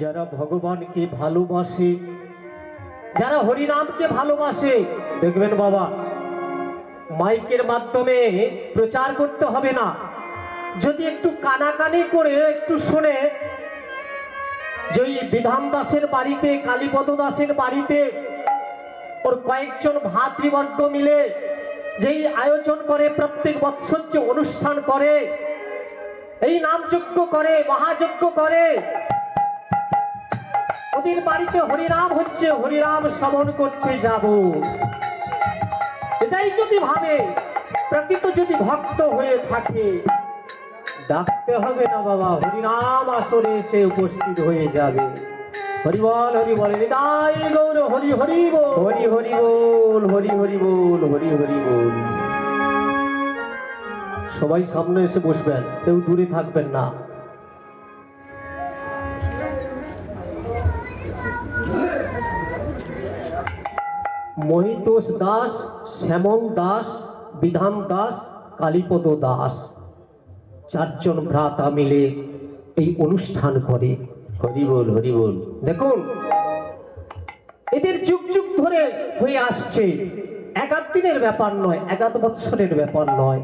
যারা ভগবানকে ভালোবাসে, যারা হরিনামকে ভালোবাসে, দেখবেন বাবা, মাইকের মাধ্যমে প্রচার করতে হবে না। যদি একটু কানাকানি করে একটু শুনে, যে ওই বিধান দাসের বাড়িতে, কালীপদ দাসের বাড়িতে ওর কয়েকজন ভাতৃবর্গ মিলে যেই আয়োজন করে, প্রত্যেক বৎসর যে অনুষ্ঠান করে, এই নামযজ্ঞ করে, মহাযজ্ঞ করে ওদের বাড়িতে হরিনাম হচ্ছে হরিনাম শ্রবণ করতে যাব। এটাই যদি ভাবে, প্রকৃত যদি ভক্ত হয়ে থাকে, ডাকতে হবে না বাবা হরিনাম আসরে এসে উপস্থিত হয়ে যাবে। হরি বল হরি বল নিতাই গৌর, হরি হরি বল। হরি হরি বল, হরি হরি বল, হরি হরি বল। সবাই সামনে এসে বসবেন, কেউ দূরে থাকবেন না। মহিতোষ দাস শ্যামল দাস বিধান দাস কালীপদ দাস। চারজন ভ্রাতা মিলে এই অনুষ্ঠান করে। হরি বল হরি বল। দেখুন এদের যুগ যুগ ধরে হয়ে আসছে। এক আধ দিনের ব্যাপার নয় এক আধ বৎসরের ব্যাপার নয়।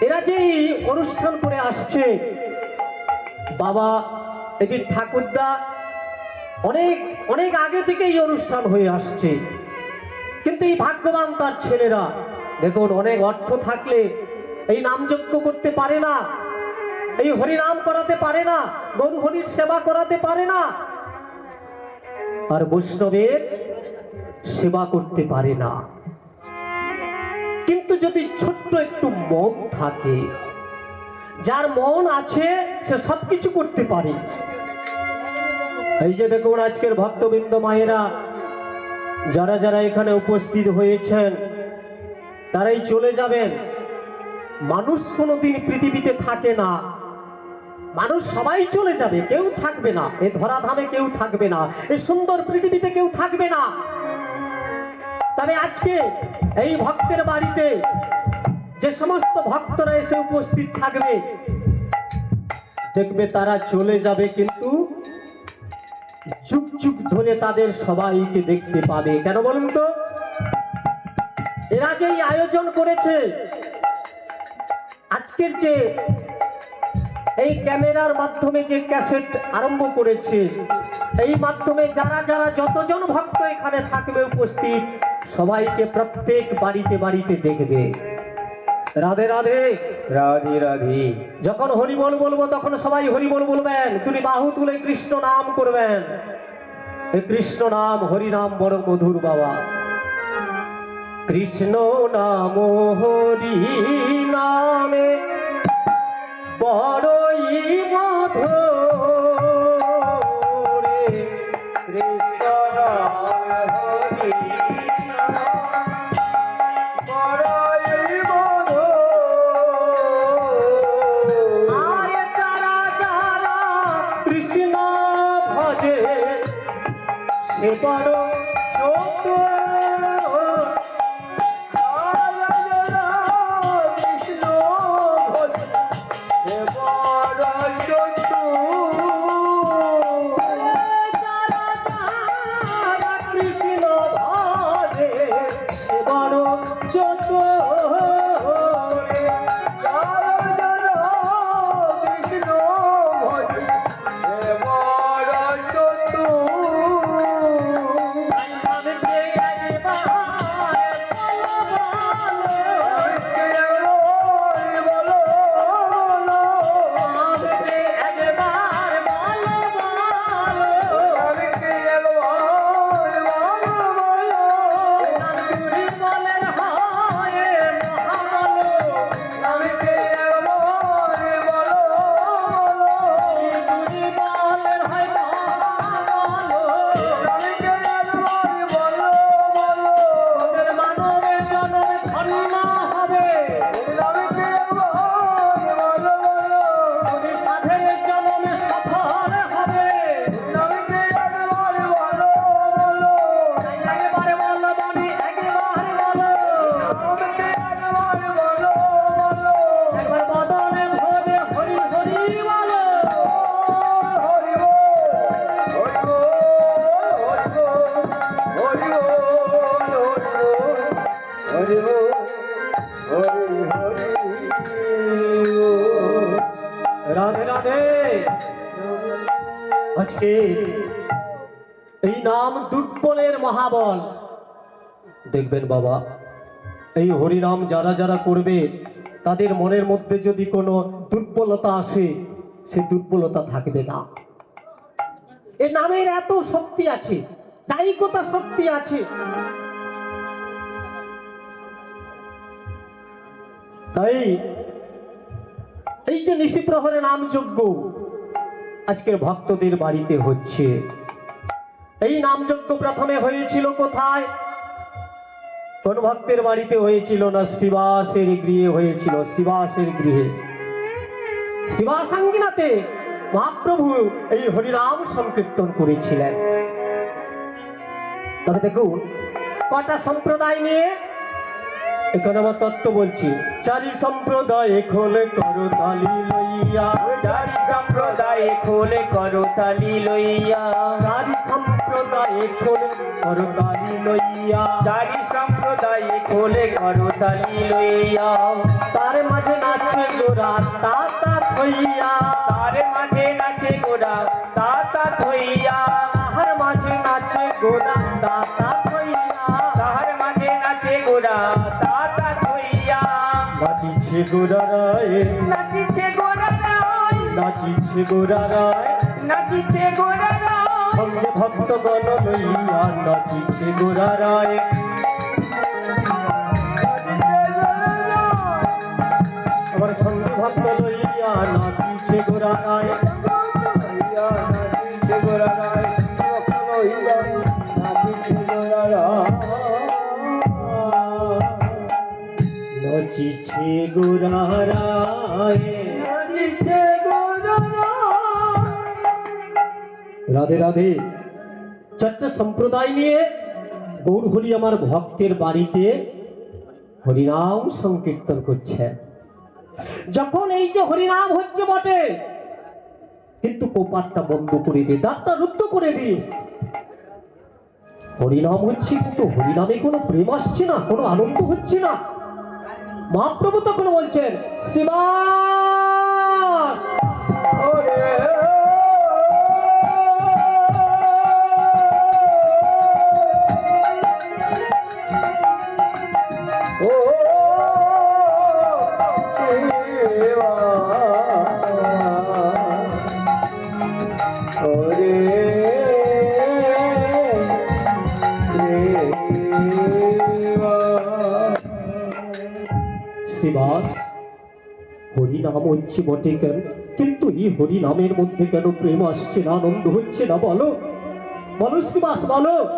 এরা যে অনুষ্ঠান করে আসছে বাবা এটির ঠাকুরদা অনেক অনেক আগে থেকে এই অনুষ্ঠান হয়ে আসছে। কিন্তু এই ভাগ্যবান তার ছেলেরা, দেখুন, অনেক অর্থ থাকলে এই নামযজ্ঞ করতে পারে না, এই হরিনাম করাতে পারে না গরু হরির সেবা করাতে পারে না, আর বৈষ্ণবের সেবা করতে পারে না। কিন্তু যদি ছোট্ট একটু মন থাকে, যার মন আছে, সে সবকিছু করতে পারে। এই যে দেখুন আজকের ভক্তবৃন্দ মায়েরা, যারা যারা এখানে উপস্থিত হয়েছেন, তারাই চলে যাবেন। মানুষ কোনোদিন পৃথিবীতে থাকে না। মানুষ সবাই চলে যাবে, কেউ থাকবে না। এ ধরাধামে কেউ থাকবে না, এ সুন্দর পৃথিবীতে কেউ থাকবে না। তবে আজকে এই ভক্তের বাড়িতে যে সমস্ত ভক্তরা এসে উপস্থিত থাকবে, দেখবে তারা চলে যাবে কিন্তু যুগ যুগ ধরে তাদের সবাইকে দেখতে পাবে। কেন বলুন তো? এরা যে আয়োজন করেছে আজকের যে এই ক্যামেরার মাধ্যমে যে ক্যাসেট আরম্ভ করেছে এই মাধ্যমে যারা যারা যতজন ভক্ত এখানে থাকবে উপস্থিত সবাইকে প্রত্যেক বাড়িতে বাড়িতে দেখবে। রাধে রাধে। রাধে রাধে। যখন হরিবল বলব তখন সবাই হরিবল বলবেন। তুমি বাহু তুলে কৃষ্ণ নাম করবেন। এই কৃষ্ণ নাম হরি নাম বড় মধুর বাবা। কৃষ্ণ নাম হরি নামে বড়ই মধুর এই নাম দুর্বলের মহাবল। দেখবেন বাবা, এই হরিনাম যারা যারা করবে, তাদের মনের মধ্যে যদি কোনো দুর্বলতা আসে, সে দুর্বলতা থাকবে না। এ নামের এত শক্তি আছে দায়িকতা শক্তি আছে। তাই, এই যে নিশি প্রহরে নাম যজ্ঞ আজকের ভক্তদের বাড়িতে হচ্ছে। এই নামযজ্ঞ প্রথমে হয়েছিল কোথায়? কোন ভক্তের বাড়িতে হয়েছিল না শিবাসের গৃহে হয়েছিল? শিবাসের গৃহে। শিবাসাঙ্গিনাতে মহাপ্রভু এই হরিনাম সংকীর্তন করেছিলেন। তবে দেখুন, কটা সম্প্রদায় নিয়ে এখানে আমার তত্ত্ব বলছি চারি সম্প্রদায় খোলে করো তালি লইয়া। চারি সম্প্রদায়ে খোলে করো তালি লইয়া। চারি সম্প্রদায় খোলে করো তালি লইয়া। চারি সম্প্রদায়ে খোলে করো তালি লইয়া। তার মাঝে নাচে গোরা তাতা থইয়া। তার মাঝে নাচে গোরা তাতা থইয়া। তাহার মাঝে নাচে গোরা তাতা থইয়া নাচিছে গোরা রায় নাচিছে গোরা রায় নাচিছে গোরা রায় নাচিছে গোরা রায় সঙ্গে ভক্তগণ লইয়া নাচিছে গোরা রায় নাচিছে রাধে রাধে। চারটে সম্প্রদায় নিয়ে গৌর হরি আমার ভক্তের বাড়িতে হরিনাম সংকীর্তন করছে যখন এই যে হরিনাম হচ্ছে বটে কিন্তু কোপারটা বন্ধ করে দিয়ে দাঁতটা রুদ্ধ করে দিয়ে হরিনাম হচ্ছে কিন্তু হরিনামে কোনো প্রেম আসছে না কোনো আনন্দ হচ্ছে না। মহাপ্রভু তখন বলছেন শিবাস হরিনাম বটে কেন? কিন্তু এই হরিনামের মধ্যে কেন প্রেম আসছে না, আনন্দ হচ্ছে না, বলো? বলো শিবাস বলো?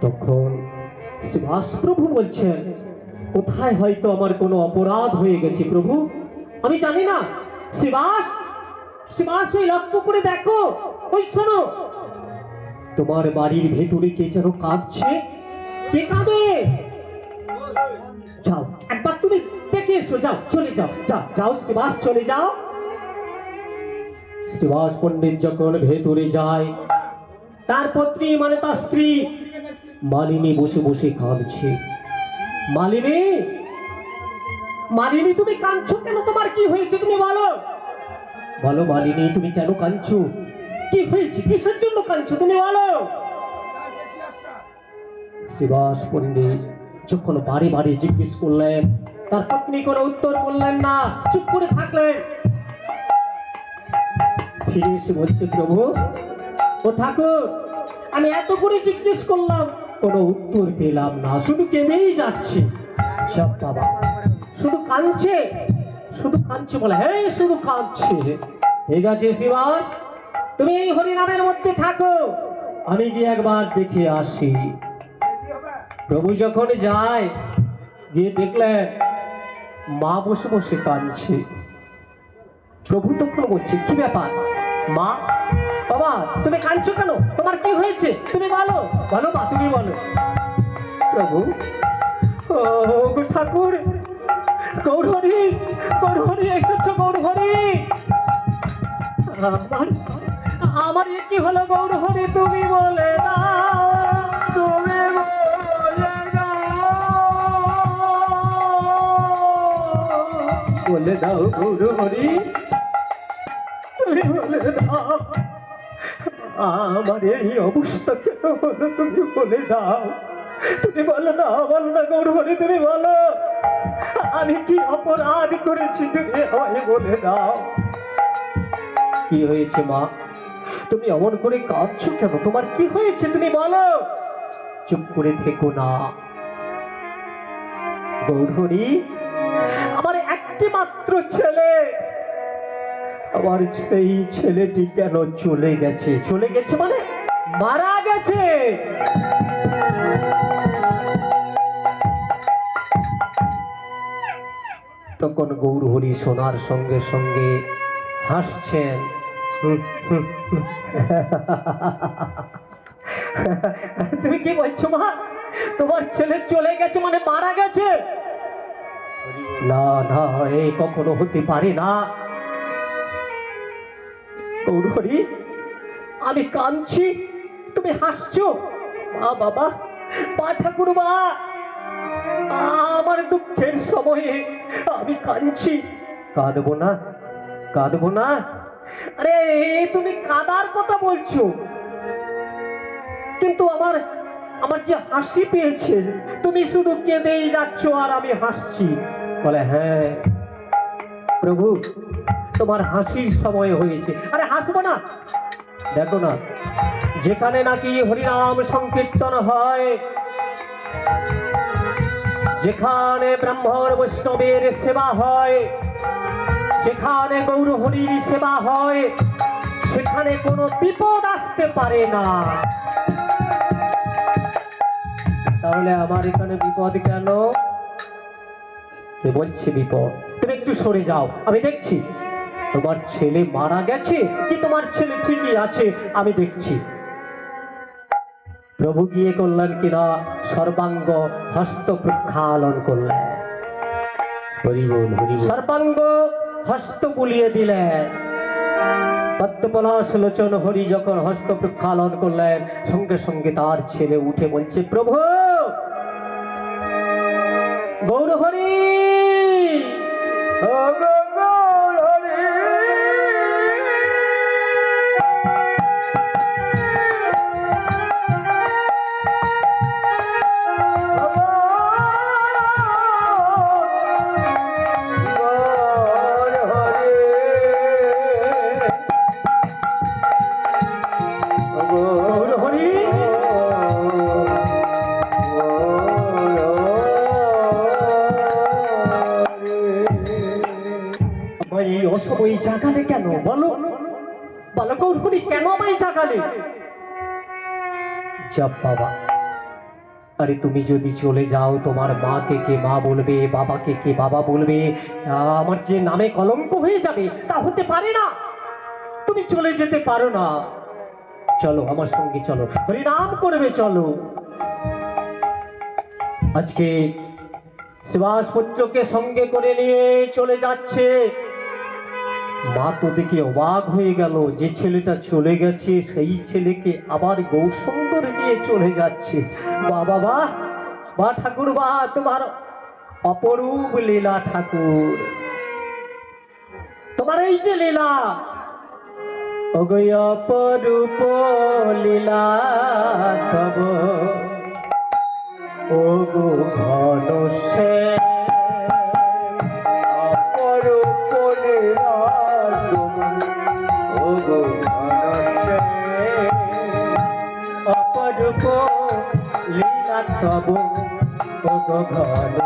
তখন শিবাস প্রভু বলছেন, কোথায় হয়তো আমার কোনো অপরাধ হয়ে গেছে প্রভু? আমি জানি না। শিবাস শিবাস ওই লক্ষ্য করে দেখো। ওই শোনো। তোমার বাড়ির ভেতরে কে যেন কাঁদছে? কে কাঁদে? এসো যাও চলে যাও যাও যাও শ্রীবাস চলে যাও। শ্রীবাস পণ্ডিত যখন ভেতরে যায় তার পত্নী মানে তার স্ত্রী। মালিনী বসে বসে কাঁদছে। মালিনী মালিনী তুমি কাঁদছো কেন? তোমার কি হয়েছে তুমি বলো। বলো মালিনী তুমি কেন কাঁদছো? কি হয়েছে? কিসের জন্য কাঁদছো তুমি বলো। শিবাস পণ্ডিত যখন বাড়ি বাড়ি জিজ্ঞেস করলেন তার পত্নী কোনো উত্তর করলেন না। চুপ করে থাকলেন। ফিরে বলছে, প্রভু, ও ঠাকুর, আমি এত করে জিজ্ঞেস করলাম, কোনো উত্তর পেলাম না। শুধু কেঁদেই যাচ্ছে। সব বাবা, শুধু কাঁদছে শুধু কাঁদছে বলে হ্যাঁ শুধু কাঁদছে। ঠিক আছে, শিবাস, তুমি এই হরিনামের মধ্যে থাকো। আমি গিয়ে একবার দেখে আসি। প্রভু যখন যায়, গিয়ে দেখলেন মা বসে বসে কাঁদছে। প্রভু তখন বলছে কি ব্যাপার? মা, বাবা, তুমি কাঁদছো কেন? তোমার কি হয়েছে? তুমি বলো। বলো মা, তুমি বলো। প্রভু ঠাকুর, গৌরহরি গৌরহরি, এসেছ গৌরহরি। আমার আমার কি হলো গৌরহরি, তুমি বলে দাও। দাও বলে দাও, আমার এই অবস্থা কেন হলো তুমি বলে দাও। তুমি বলো না বলো না গৌরবণী তুমি বলো। আমি কি অপরাধ করেছি তুমি আমায় বলে দাও। কি হয়েছে মা? তুমি অমন করে কাঁদছো কেন? তোমার কি হয়েছে তুমি বলো। চুপ করে থেকো না। আমার একটি মাত্র ছেলে। আমার সেই ছেলেটি কেন চলে গেছে? চলে গেছে মানে মারা গেছে। তখন গৌরহরি সোনার সঙ্গে সঙ্গে হাসছেন। তুমি কি বলছো মা? তোমার ছেলে চলে গেছে মানে মারা গেছে? না না এই কখনো হতে পারে না। গৌরহরি, আমি কাঁদছি, তুমি হাসছো। মা, বাবা, মা ঠাকুর মা, আমার দুঃখের সময়ে আমি কাঁদছি। কাঁদবো না কাঁদবো না। আরে, তুমি কাদার কথা বলছো। কিন্তু আমার আমার যে হাসি পেয়েছে, তুমি শুধু কেঁদেই যাচ্ছ আর আমি হাসছি। বলে হ্যাঁ প্রভু, তোমার হাসির সময় হয়েছে। আরে, হাসবো না। দেখো না, যেখানে নাকি হরিনাম সংকীর্তন হয়, যেখানে ব্রাহ্মণ বৈষ্ণবের সেবা হয়, যেখানে গৌরহরির সেবা হয়, সেখানে কোনো বিপদ আসতে পারে না। তাহলে আমার এখানে বিপদ কেন? কে বলছে বিপদ? তুমি একটু সরে যাও আমি দেখছি। তোমার ছেলে মারা গেছে? কি তোমার ছেলে ঠিকই আছে? আমি দেখছি। প্রভু গিয়ে করলেন কিনা সর্বাঙ্গ হস্ত প্রক্ষালন করলেন। সর্বাঙ্গ হস্ত বুলিয়ে দিলেন। পদ্মপলাশ লোচন হরি যখন হস্ত প্রক্ষালন করলেন সঙ্গে সঙ্গে তার ছেলে উঠে বলছে প্রভু গৌর হরি এই জাগালে কেন বলো? বলো হরি কেন আমায় জাগালে? যাব বাবা। আরে তুমি যদি চলে যাও, তোমার মাকে কে মা বলবে, বাবাকে কে বাবা বলবে আমার যে নামে কলঙ্ক হয়ে যাবে, তা হতে পারে না। তুমি চলে যেতে পারো না। চলো আমার সঙ্গে চলো। হরিনাম করবে, চলো। আজকে সুভাষ পুত্রকে সঙ্গে করে নিয়ে চলে যাচ্ছে। মা তো দেখে অবাক হয়ে গেল, যে ছেলেটা চলে গেছে, সেই ছেলেকে আবার গৌসুন্দর নিয়ে চলে যাচ্ছে। বা বাবা বা ঠাকুর, বা, তোমার অপরূপ লীলা ঠাকুর। তোমার এই যে লীলা অপরূপ লীলা তব ও গো ঘন সে তব কত ভালো